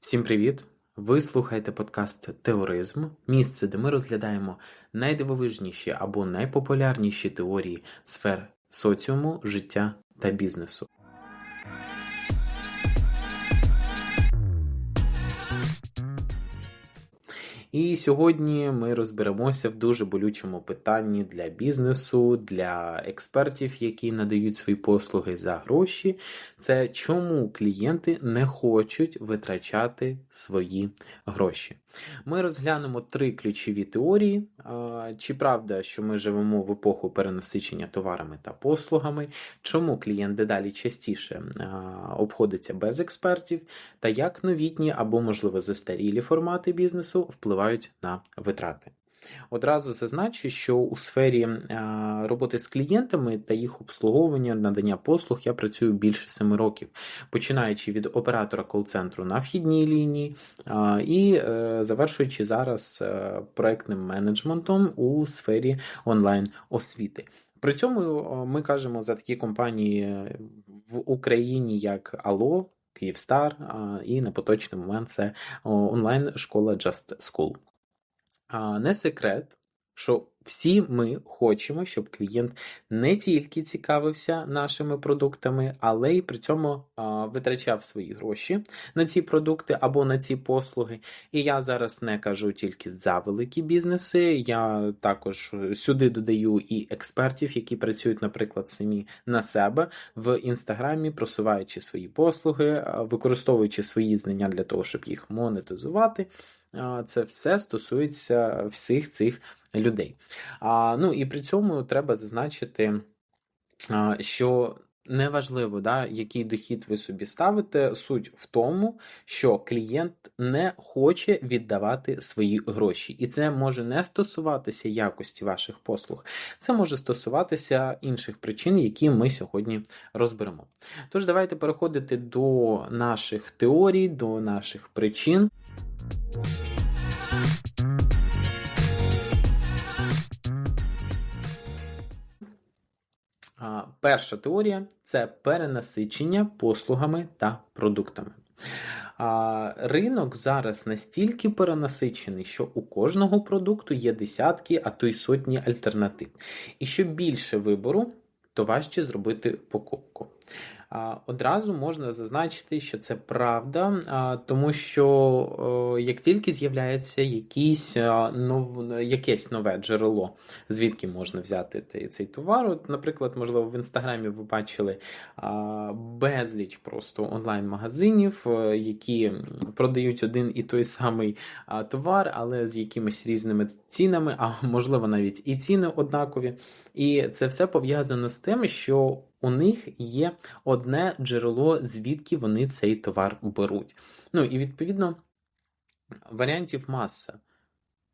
Всім привіт! Ви слухаєте подкаст Теоризм, місце, де ми розглядаємо найдивовижніші або найпопулярніші теорії сфер соціуму, життя та бізнесу. І сьогодні ми розберемося в дуже болючому питанні для бізнесу, для експертів, які надають свої послуги за гроші. Це чому клієнти не хочуть витрачати свої гроші. Ми розглянемо три ключові теорії: чи правда, що ми живемо в епоху перенасичення товарами та послугами, чому клієнт дедалі частіше обходиться без експертів, та як новітні або, можливо, застарілі формати бізнесу впливають на витрати. Одразу зазначу, що у сфері роботи з клієнтами та їх обслуговування, надання послуг я працюю більше 7 років, починаючи від оператора кол-центру на вхідній лінії і е, завершуючи зараз е, проектним менеджментом у сфері онлайн-освіти. При цьому ми кажемо за такі компанії в Україні, як Ало, Київстар, і на поточний момент це онлайн-школа Just School. Не секрет, що всі ми хочемо, щоб клієнт не тільки цікавився нашими продуктами, але й при цьому витрачав свої гроші на ці продукти або на ці послуги. І я зараз не кажу тільки за великі бізнеси. Я також сюди додаю і експертів, які працюють, наприклад, самі на себе в інстаграмі, просуваючи свої послуги, використовуючи свої знання для того, щоб їх монетизувати. Це все стосується всіх цих людей. А, Ну і при цьому треба зазначити, що неважливо, да, який дохід ви собі ставите, суть в тому, що клієнт не хоче віддавати свої гроші. І це може не стосуватися якості ваших послуг, це може стосуватися інших причин, які ми сьогодні розберемо. Тож, давайте переходити до наших теорій, до наших причин. Перша теорія це перенасичення послугами та продуктами. Ринок зараз настільки перенасичений, що у кожного продукту є десятки, а то й сотні альтернатив. І що більше вибору, то важче зробити покупку. Одразу можна зазначити, що це правда, тому що як тільки з'являється якийсь нов... якесь нове джерело, звідки можна взяти цей товар. От, Наприклад, можливо, в інстаграмі ви бачили безліч просто онлайн-магазинів, які продають один і той самий товар, але з якимись різними цінами, а можливо навіть і ціни однакові. І це все пов'язано з тим, що у них є одне джерело, звідки вони цей товар беруть. Ну і відповідно варіантів маса.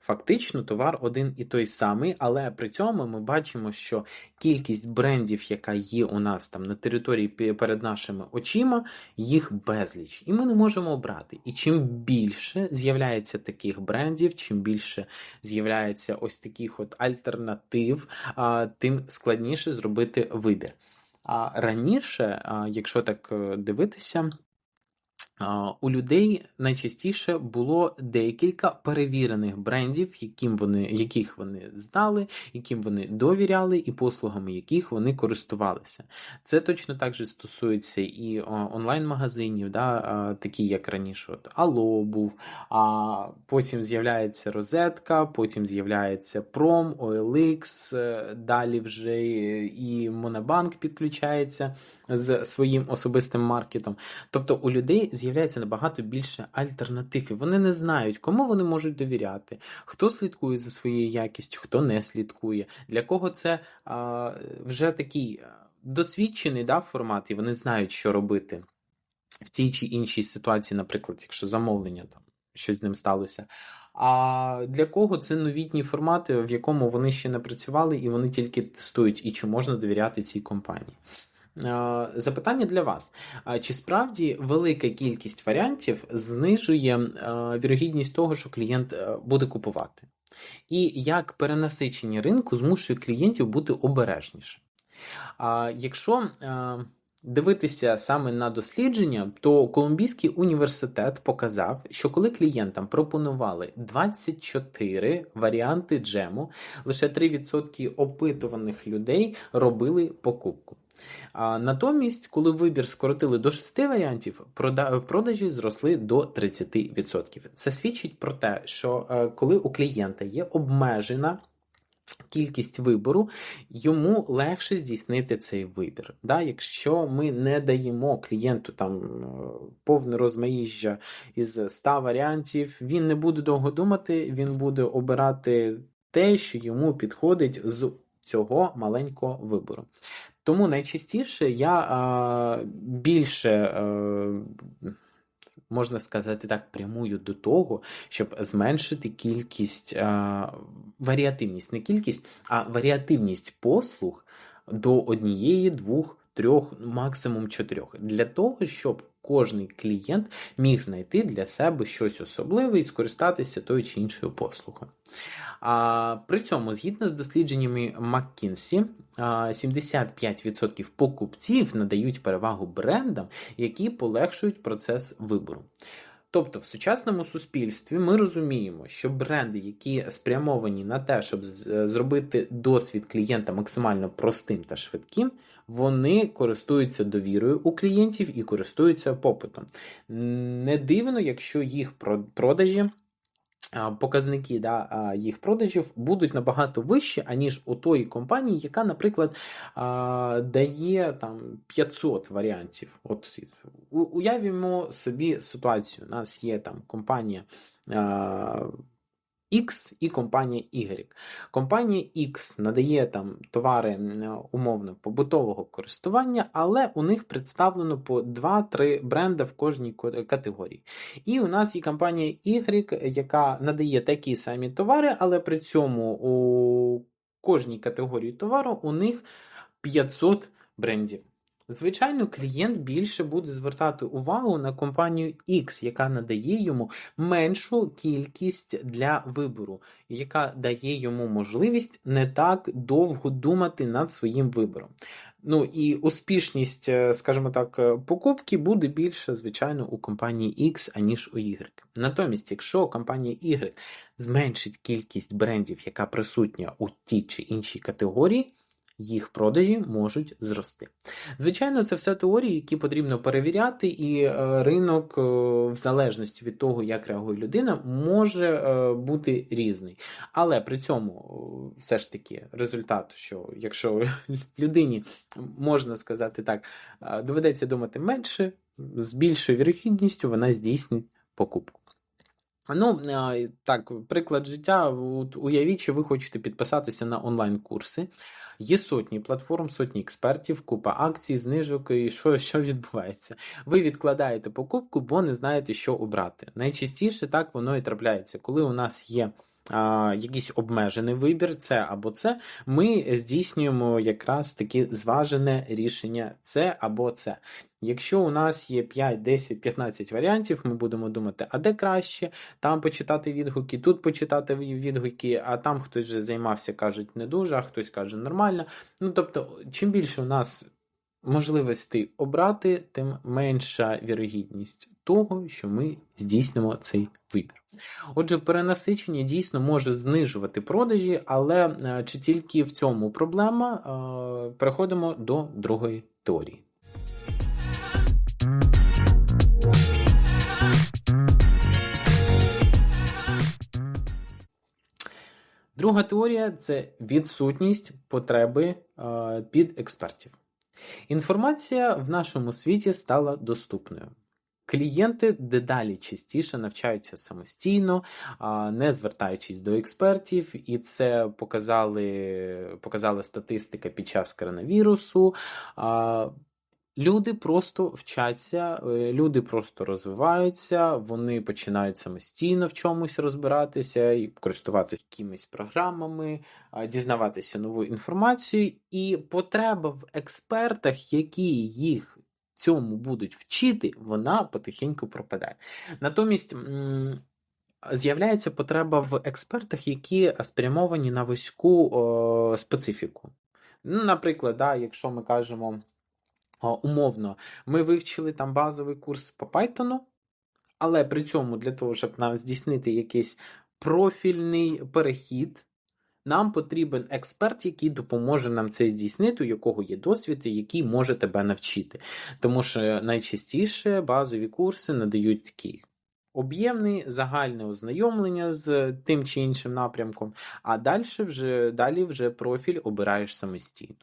Фактично, товар один і той самий, але при цьому ми бачимо, що кількість брендів, яка є у нас там на території перед нашими очима, їх безліч. І ми не можемо обрати. І чим більше з'являється таких брендів, чим більше з'являється ось таких от альтернатив, тим складніше зробити вибір. А раніше, якщо так е, дивитися, у людей найчастіше було декілька перевірених брендів, яким вони, яких вони знали, яким вони довіряли, і послугами яких вони користувалися. Це точно так же стосується і онлайн-магазинів, да, такі як раніше от Allo був, а потім з'являється розетка, потім з'являється Prom, OLX, е, далі вже і Монобанк підключається з своїм особистим маркетом. Тобто у людей з'являється набагато більше альтернатив. і Вони не знають, кому вони можуть довіряти, хто слідкує за своєю якістю, хто не слідкує, для кого це а, вже такий досвідчений да, формат, і вони знають, що робити в тій чи іншій ситуації, наприклад, якщо замовлення там щось з ним сталося. А для кого це новітні формати, в якому вони ще не працювали, і вони тільки тестують, і чи можна довіряти цій компанії? Запитання для вас: чи справді велика кількість варіантів знижує вірогідність того, що клієнт е, буде купувати? І як перенасичення ринку змушує клієнтів бути обережніше? Якщо дивитися саме на дослідження, то Колумбійський університет показав, що коли клієнтам пропонували 24 варіанти джему, лише 3% опитуваних людей робили покупку. А натомість, коли вибір скоротили до 6 варіантів, продажі зросли до 30%. Це свідчить про те, що е, коли у клієнта є обмежена кількість вибору, йому легше здійснити цей вибір. Да? Якщо ми не даємо клієнту там е, повне розмаїжжя із 100 варіантів, він не буде довго думати, він буде обирати те, що йому підходить з цього маленького вибору. Тому найчастіше я а, більше, е, можна сказати так, прямую до того, щоб зменшити кількість, а, варіативність, не кількість, а варіативність послуг до однієї, двох, трьох, максимум чотирьох. Для того, щоб кожний клієнт міг знайти для себе щось особливе і скористатися тою чи іншою послугою. А, При цьому, згідно з дослідженнями McKinsey, а, 75% покупців надають перевагу брендам, які полегшують процес вибору. Тобто, в сучасному суспільстві ми розуміємо, що бренди, які спрямовані на те, щоб зробити досвід клієнта максимально простим та швидким, вони користуються довірою у клієнтів і користуються попитом. Не дивно, якщо їх про- продажі. Показники да, їх продажів будуть набагато вищі, аніж у тої компанії, яка, наприклад, дає там 500 варіантів. От уявімо собі ситуацію. У нас є там компанія X і компанія Y. Компанія X надає там товари умовно побутового користування, але у них представлено по 2-3 бренди в кожній категорії. І у нас є компанія Y, яка надає такі самі товари, але при цьому у кожній категорії товару у них 500 брендів. Звичайно, клієнт більше буде звертати увагу на компанію X, яка надає йому меншу кількість для вибору, яка дає йому можливість не так довго думати над своїм вибором. Ну і успішність, е, скажімо так, е, покупки буде більше, звичайно, у компанії X, аніж у Y. Натомість, якщо компанія Y зменшить кількість брендів, яка присутня у тій чи іншій категорії, їх продажі можуть зрости. Звичайно, це все теорії, які потрібно перевіряти, і е, ринок, е, в залежності від того, як реагує людина, може е, бути різний. Але при цьому все ж таки результат, що якщо людині можна сказати так, доведеться думати менше, з більшою вірогідністю вона здійснить покупку. Ну, так, приклад життя. Уявіть, що ви хочете підписатися на онлайн-курси. Є сотні платформ, сотні експертів, купа акцій, знижок і що, що відбувається. Ви відкладаєте покупку, бо не знаєте, що обрати. Найчастіше так воно і трапляється, коли у нас є. Якийсь обмежений вибір, це або це, ми здійснюємо якраз таке зважене рішення це або це. Якщо у нас є 5, 10, 15 варіантів, ми будемо думати, а де краще, там почитати відгуки, тут почитати відгуки, а там хтось вже займався, кажуть, не дуже, а хтось каже нормально. Ну тобто, чим більше у нас можливостей обрати, тим менша вірогідність того, що ми здійснимо цей вибір. Отже, перенасичення дійсно може знижувати продажі, але е, чи тільки в цьому проблема? Е, Переходимо до другої теорії. Друга теорія це відсутність потреби е, під експертів. Інформація в нашому світі стала доступною. Клієнти дедалі частіше навчаються самостійно, не звертаючись до експертів, і це показали, показала статистика під час коронавірусу. Люди просто вчаться, е, люди просто розвиваються, вони починають самостійно в чомусь розбиратися і користуватися якимись програмами, дізнаватися нову інформацію, і потреба в експертах, які їх цьому будуть вчити, вона потихеньку пропадає. Натомість. З'являється потреба в експертах, які спрямовані на вузьку о, специфіку. Ну, наприклад, да, якщо ми кажемо умовно, ми вивчили там базовий курс по Python, але при цьому для того, щоб нам здійснити якийсь профільний перехід, нам потрібен експерт, який допоможе нам це здійснити, у якого є досвід, і який може тебе навчити. Тому що найчастіше базові курси надають такі. Об'ємний загальне ознайомлення з тим чи іншим напрямком, а далі вже далі вже профіль обираєш самостійно.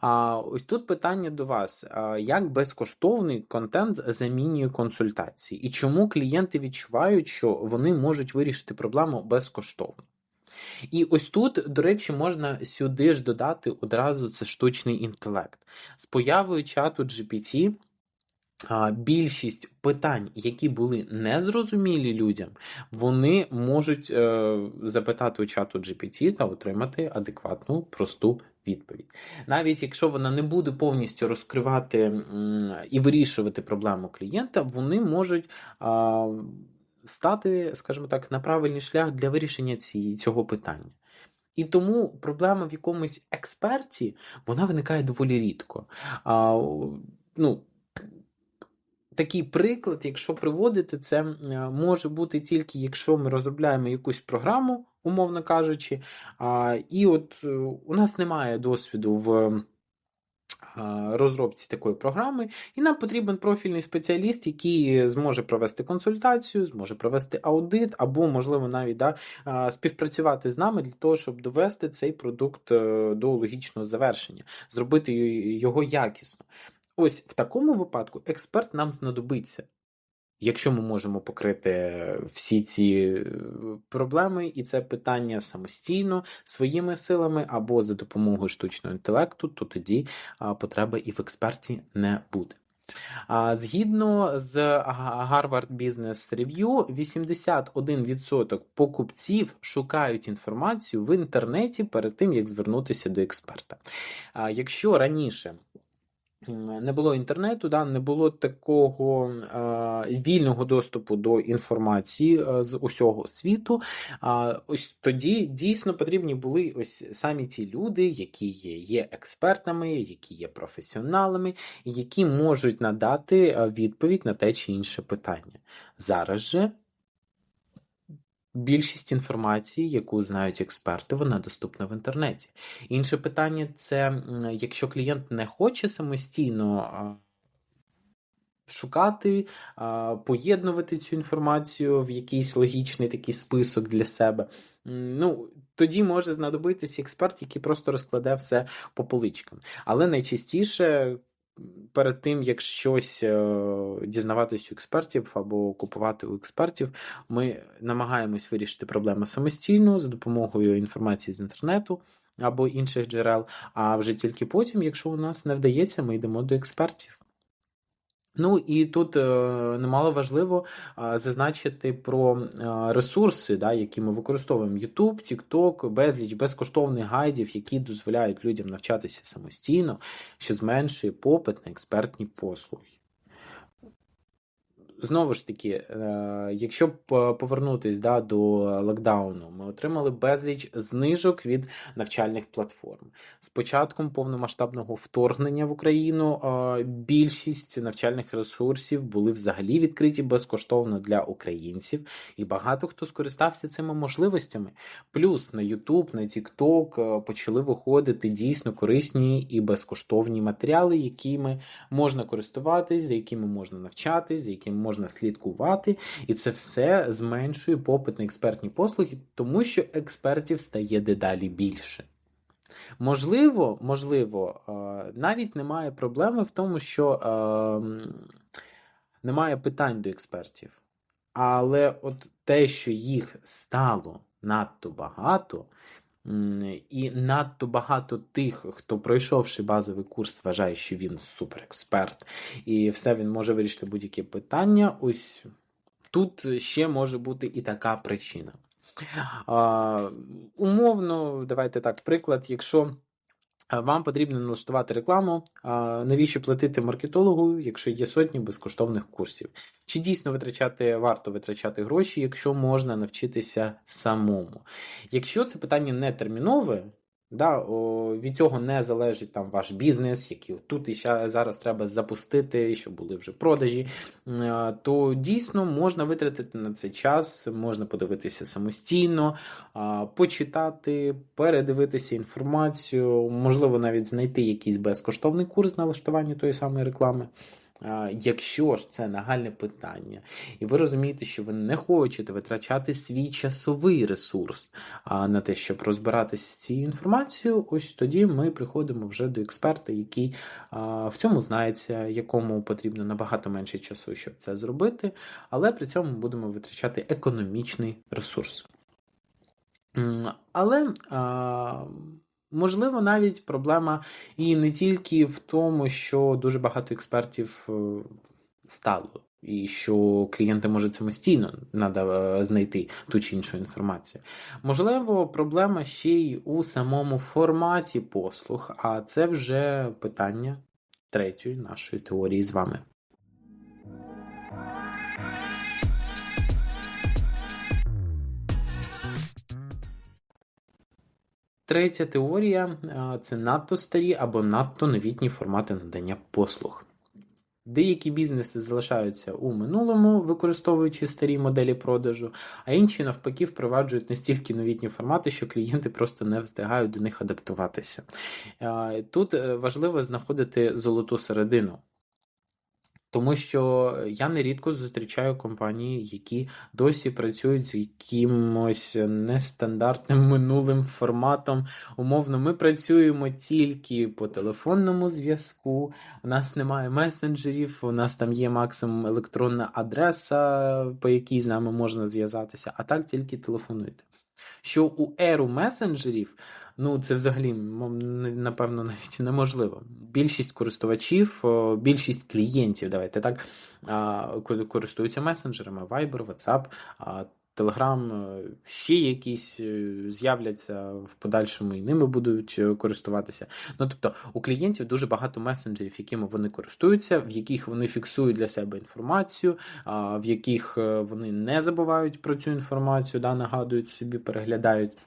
А ось тут питання до вас: як безкоштовний контент замінює консультації, і чому клієнти відчувають, що вони можуть вирішити проблему безкоштовно? І ось тут, до речі, можна сюди ж додати одразу це штучний інтелект. З появою чату GPT. Більшість питань, які були незрозумілі людям, вони можуть е, запитати у чату GPT та отримати адекватну просту відповідь. Навіть якщо вона не буде повністю розкривати і вирішувати проблему клієнта, вони можуть. Стати, скажімо так, на правильний шлях для вирішення цього питання. І тому проблема в якомусь експерті вона виникає доволі рідко. А, ну, Такий приклад, якщо приводити, це може бути тільки якщо ми розробляємо якусь програму, умовно кажучи, а, і от е, у нас немає досвіду в розробці такої програми, і нам потрібен профільний спеціаліст, який зможе провести консультацію, зможе провести аудит, або, можливо, навіть да, співпрацювати з нами для того, щоб довести цей продукт е, до логічного завершення, зробити його якісно. Ось в такому випадку експерт нам знадобиться. Якщо ми можемо покрити всі ці е, проблеми і це питання самостійно своїми силами або за допомогою штучного інтелекту, то тоді потреби і в експерті не буде. Згідно з Harvard Business Review, 81% покупців шукають інформацію в інтернеті перед тим, як звернутися до експерта. Якщо раніше не було інтернету, да, не було такого е, вільного доступу до інформації е, з усього світу. Ось тоді дійсно потрібні були ось самі ті люди, які є, є експертами, які є професіоналами, які можуть надати відповідь на те чи інше питання. Зараз же Більшість інформації, яку знають експерти, вона доступна в інтернеті. Інше питання це якщо клієнт не хоче самостійно шукати, поєднувати цю інформацію в якийсь логічний такий список для себе. Ну, тоді може знадобитися експерт, який просто розкладе все по поличкам. Але найчастіше перед тим, як щось е, дізнаватись у експертів або купувати у експертів, ми намагаємось вирішити проблему самостійно за допомогою інформації з інтернету або інших джерел. А вже тільки потім, якщо у нас не вдається, ми йдемо до експертів. Ну і тут е, немало важливо зазначити про е, ресурси, да, які ми використовуємо: YouTube, TikTok, безліч безкоштовних гайдів, які дозволяють людям навчатися самостійно, що зменшує попит на експертні послуги. Знову ж таки, е, якщо повернутись да, до локдауну, ми отримали безліч знижок від навчальних платформ. З початком повномасштабного вторгнення в Україну е, більшість навчальних ресурсів були взагалі відкриті безкоштовно для українців, і багато хто скористався цими можливостями. Плюс на YouTube, на TikTok е, почали виходити дійсно корисні і безкоштовні матеріали, якими можна користуватись, за якими можна навчатись, за якими можна можна слідкувати, і це все зменшує попит на експертні послуги, тому що експертів стає дедалі більше. Можливо, можливо, е, навіть немає проблеми в тому, що е, немає питань до експертів. Але от те, що їх стало надто багато, і надто багато тих, хто пройшовши базовий курс, вважає, що він суперексперт, і все він може вирішити будь-які питання. Ось тут ще може бути і така причина. А, Умовно, давайте так, приклад, якщо. Вам потрібно налаштувати рекламу. Навіщо платити маркетологу, якщо є сотні безкоштовних курсів? Чи дійсно витрачати варто витрачати гроші, якщо можна навчитися самому? Якщо це питання не термінове, Да, о, від цього не залежить там ваш бізнес, який тут і зараз треба запустити, щоб були вже продажі. Е, то дійсно можна витратити на це час, можна подивитися самостійно, почитати, передивитися інформацію, можливо, навіть знайти якийсь безкоштовний курс налаштування тої самої реклами. Якщо ж це нагальне питання, і ви розумієте, що ви не хочете витрачати свій часовий ресурс на те, щоб розбиратися з цією інформацією, ось тоді ми приходимо вже до експерта, який в цьому знається, якому потрібно набагато менше часу, щоб це зробити, але при цьому будемо витрачати економічний ресурс. Але Можливо, навіть проблема і не тільки в тому, що дуже багато експертів е, стало, і що клієнти можуть самостійно треба знайти ту чи іншу інформацію. Можливо, проблема ще й у самому форматі послуг, а це вже питання третьої нашої теорії з вами. Третя теорія це надто старі або надто новітні формати надання послуг. Деякі бізнеси залишаються у минулому, використовуючи старі моделі продажу, а інші, навпаки, впроваджують настільки новітні формати, що клієнти просто не встигають до них адаптуватися. Тут е, важливо знаходити золоту середину. Тому що я нерідко зустрічаю компанії, які досі працюють з якимось нестандартним минулим форматом. Умовно, ми працюємо тільки по телефонному зв'язку, у нас немає месенджерів, у нас там є максимум електронна адреса, по якій з нами можна зв'язатися, а так тільки телефонуйте. Що у еру месенджерів Ну, це взагалі, напевно, навіть неможливо. Більшість користувачів, більшість клієнтів, давайте так, користуються месенджерами, Viber, WhatsApp, Telegram, е, ще якісь е, з'являться в подальшому і ними будуть е, користуватися. Ну, тобто, у клієнтів дуже багато месенджерів, якими вони користуються, в яких вони фіксують для себе інформацію, в яких вони не забувають про цю інформацію, да, нагадують собі, переглядають.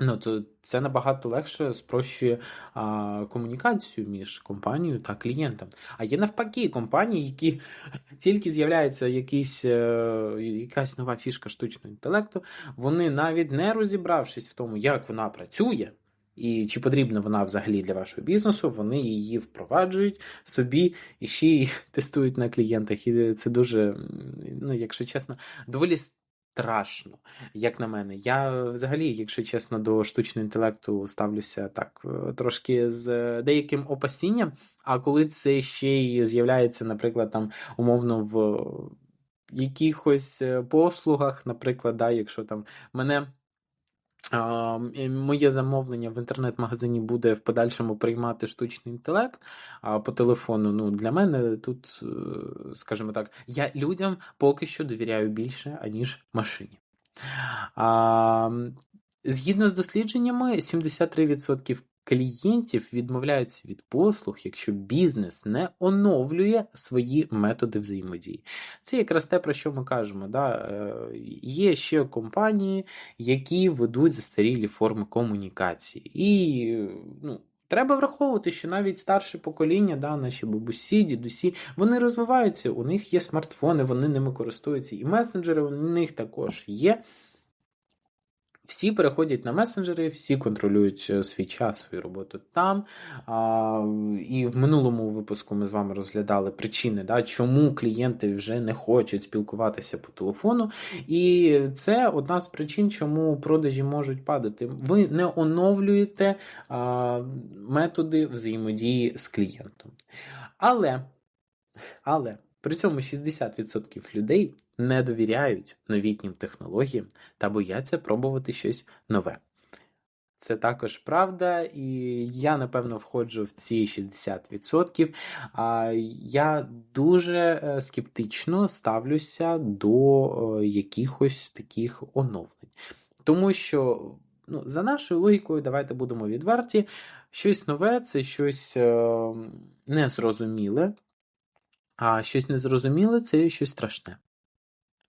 Ну, то це набагато легше спрощує а, комунікацію між компанією та клієнтом. А є навпаки компанії, які тільки з'являється якийсь, е, якась нова фішка штучного інтелекту, вони навіть не розібравшись в тому, як вона працює. І чи потрібна вона взагалі для вашого бізнесу, вони її впроваджують собі і ще й тестують на клієнтах. І це дуже, ну, якщо чесно, доволі страшно, як на мене. Я взагалі, якщо чесно, до штучного інтелекту ставлюся так е, трошки з деяким опасінням. А коли це ще й з'являється, наприклад, там умовно в якихось е, послугах, наприклад, да, якщо там мене. Моє замовлення в інтернет-магазині буде в подальшому приймати штучний інтелект а по телефону. Ну, Для мене тут, е, скажімо так, я людям поки що довіряю більше, аніж машині. Згідно з дослідженнями, 73% клієнтів відмовляються від послуг, якщо бізнес не оновлює свої методи взаємодії. Це якраз те, про що ми кажемо. Да? Е, є ще компанії, які ведуть застарілі форми комунікації. І ну, Треба враховувати, що навіть старше покоління, да, наші бабусі, дідусі, вони розвиваються, у них є смартфони, вони ними користуються, і месенджери у них також є. Всі переходять на месенджери, всі контролюють е, свій час, свою роботу там. А, І в минулому випуску ми з вами розглядали причини, да, чому клієнти вже не хочуть спілкуватися по телефону. І це одна з причин, чому продажі можуть падати. Ви не оновлюєте а, методи взаємодії з клієнтом. Але, але. При цьому 60% людей не довіряють новітнім технологіям та бояться пробувати щось нове. Це також правда, і я, напевно, входжу в ці 60%. Я дуже е, скептично ставлюся до е, якихось таких оновлень. Тому що, ну, за нашою логікою, давайте будемо відверті, щось нове це щось е, незрозуміле. А щось незрозуміле це щось страшне.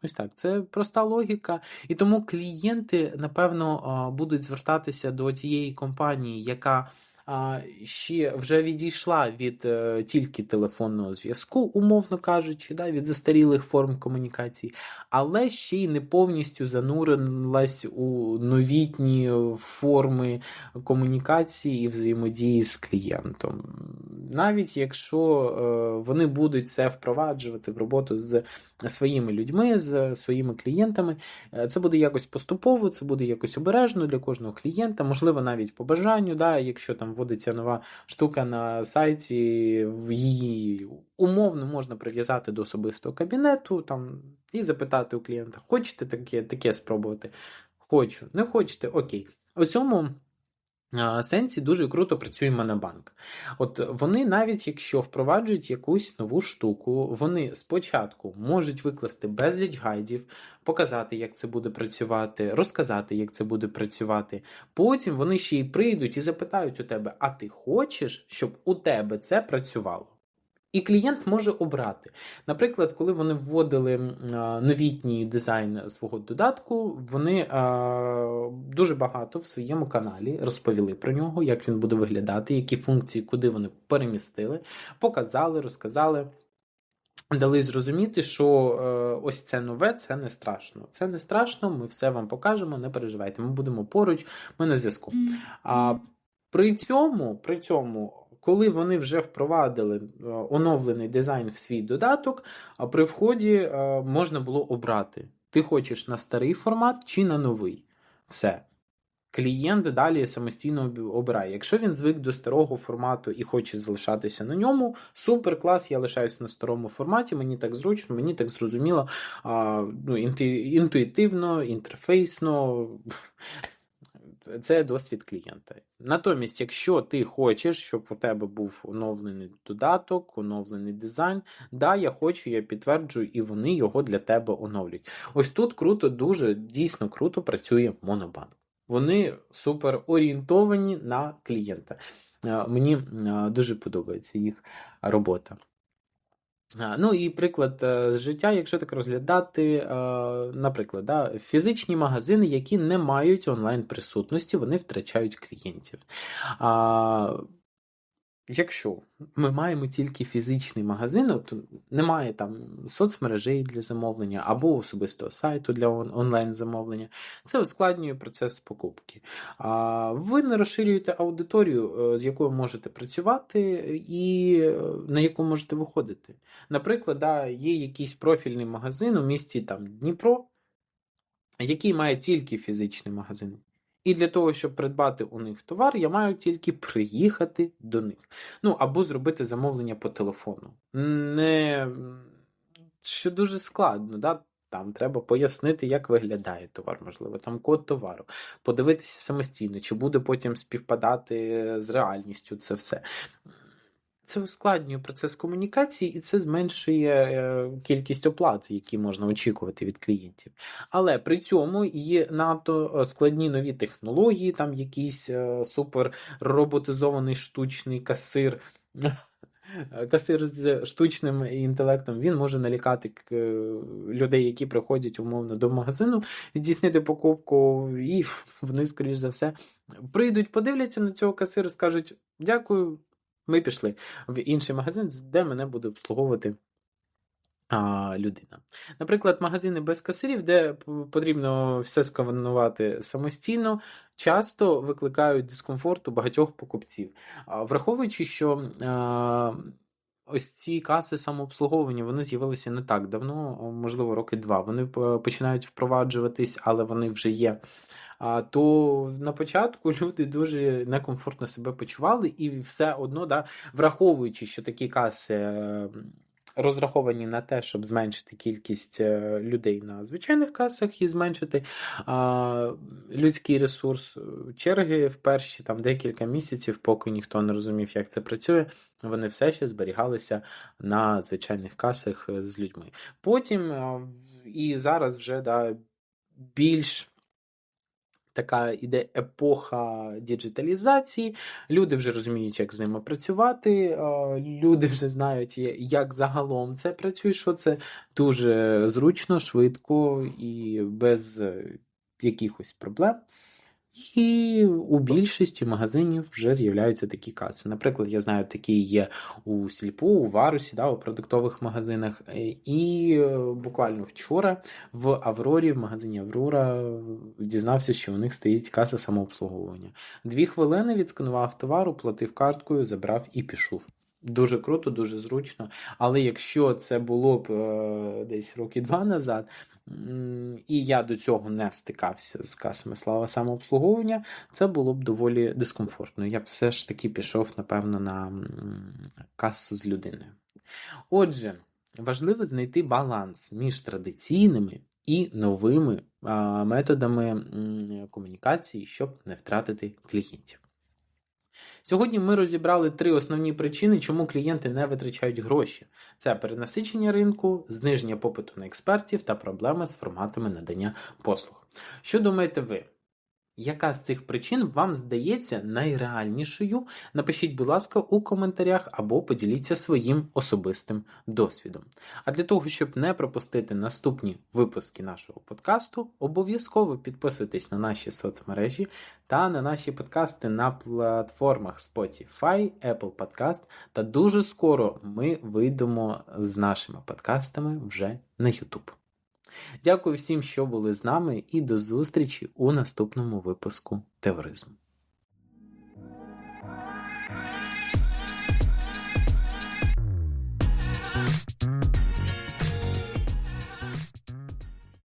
Ось так, це проста логіка, і тому клієнти, напевно, будуть звертатися до тієї компанії, яка ще вже відійшла від е, тільки телефонного зв'язку, умовно кажучи, да, від застарілих форм комунікації, але ще й не повністю занурилась у новітні форми комунікації і взаємодії з клієнтом. Навіть якщо е, вони будуть це впроваджувати в роботу з своїми людьми, з своїми клієнтами, е, це буде якось поступово, це буде якось обережно для кожного клієнта, можливо, навіть по бажанню, да, якщо там вводиться нова штука на сайті, її умовно можна прив'язати до особистого кабінету там, і запитати у клієнта, хочете таке, таке спробувати? Хочу, не хочете, окей. У цьому сенсі дуже круто працює Монобанк. От вони, навіть якщо впроваджують якусь нову штуку, вони спочатку можуть викласти безліч гайдів, показати, як це буде працювати, розказати, як це буде працювати. Потім вони ще й прийдуть і запитають у тебе: а ти хочеш, щоб у тебе це працювало? І клієнт може обрати. Наприклад, коли вони вводили новітній дизайн свого додатку, вони дуже багато в своєму каналі розповіли про нього, як він буде виглядати, які функції, куди вони перемістили, показали, розказали. Дали зрозуміти, що е, ось це нове, це не страшно. Це не страшно, ми все вам покажемо, не переживайте. Ми будемо поруч, ми на зв'язку. А при цьому, при цьому коли вони вже впровадили е, оновлений дизайн в свій додаток, а при вході е, можна було обрати: ти хочеш на старий формат чи на новий. Все. Клієнт далі самостійно обирає. Якщо він звик до старого формату і хоче залишатися на ньому, супер клас, я лишаюся на старому форматі, мені так зручно, мені так зрозуміло, ну, інтуїтивно, інтерфейсно це досвід клієнта. Натомість, якщо ти хочеш, щоб у тебе був оновлений додаток, оновлений дизайн, да, я хочу, я підтверджую, і вони його для тебе оновлюють. Ось тут круто, дуже дійсно круто працює Монобанк. Вони супер орієнтовані на клієнта. Е, мені е, дуже подобається їх робота. Ну і приклад е, з життя, якщо так розглядати, е, наприклад, да, фізичні магазини, які не мають онлайн присутності, вони втрачають клієнтів. Якщо ми маємо тільки фізичний магазин, то немає там соцмережей для замовлення або особистого сайту для онлайн замовлення, це ускладнює процес покупки. А ви не розширюєте аудиторію, е, з якою можете працювати і е, на яку можете виходити. Наприклад, да, є якийсь профільний магазин у місті там Дніпро, який має тільки фізичний магазин. І для того, щоб придбати у них товар, я маю тільки приїхати до них. Ну, або зробити замовлення по телефону. Не що дуже складно. Да? Там треба пояснити, як виглядає товар, можливо, там код товару, подивитися самостійно, чи буде потім співпадати з реальністю це все. Це ускладнює процес комунікації і це зменшує е, кількість оплат, які можна очікувати від клієнтів. Але при цьому є надто е, складні нові технології, там якийсь е, супер роботизований штучний касир. Касир з штучним інтелектом він може налікати людей, які приходять умовно до магазину, здійснити покупку, і вони, скоріш за все, прийдуть, подивляться на цього касира, скажуть: дякую, ми пішли в інший магазин, де мене буде обслуговувати а, людина. Наприклад, магазини без касирів, де потрібно все сканувати самостійно, часто викликають дискомфорт у багатьох покупців. А, враховуючи, що. А, Ось ці каси самообслуговування вони з'явилися не так давно, можливо, роки два. Вони починають впроваджуватись, але вони вже є то на початку люди дуже некомфортно себе почували, і все одно, да, враховуючи, що такі каси. Ем, розраховані на те, щоб зменшити кількість е, людей на звичайних касах і зменшити а, людський ресурс. Черги в перші там декілька місяців, поки ніхто не розумів, як це працює, вони все ще зберігалися на звичайних касах е, з людьми. Потім і зараз вже да, більш така іде епоха діджиталізації. Люди вже розуміють, як з ними працювати. Люди вже знають, як загалом це працює, що це дуже зручно, швидко і без е, якихось проблем. І у більшості магазинів вже з'являються такі каси. Наприклад, я знаю, такі є у Сільпу, у Варусі, да, у продуктових магазинах. Е, І е, буквально вчора в Аврорі, в магазині Аврора, дізнався, що у них стоїть каса самообслуговування. Дві хвилини відсканував товар, оплатив карткою, забрав і пішов. Дуже круто, дуже зручно. Але якщо це було б е, десь роки два назад, і я до цього не стикався з касами слава самообслуговування, це було б доволі дискомфортно. Я б все ж таки пішов, напевно, на касу з людиною. Отже, важливо знайти баланс між традиційними і новими методами комунікації, щоб не втратити клієнтів. Сьогодні ми розібрали три основні причини, чому клієнти не витрачають гроші: це перенасичення ринку, зниження попиту на експертів та проблеми з форматами надання послуг. Що думаєте ви? Яка з цих причин вам здається найреальнішою? Напишіть, будь ласка, у коментарях або поділіться своїм особистим досвідом. А для того, щоб не пропустити наступні випуски нашого подкасту, обов'язково підписуйтесь на наші соцмережі та на наші подкасти на платформах Spotify, Apple Podcast. Та дуже скоро ми вийдемо з нашими подкастами вже на YouTube. Дякую всім, що були з нами, і до зустрічі у наступному випуску Теоризм.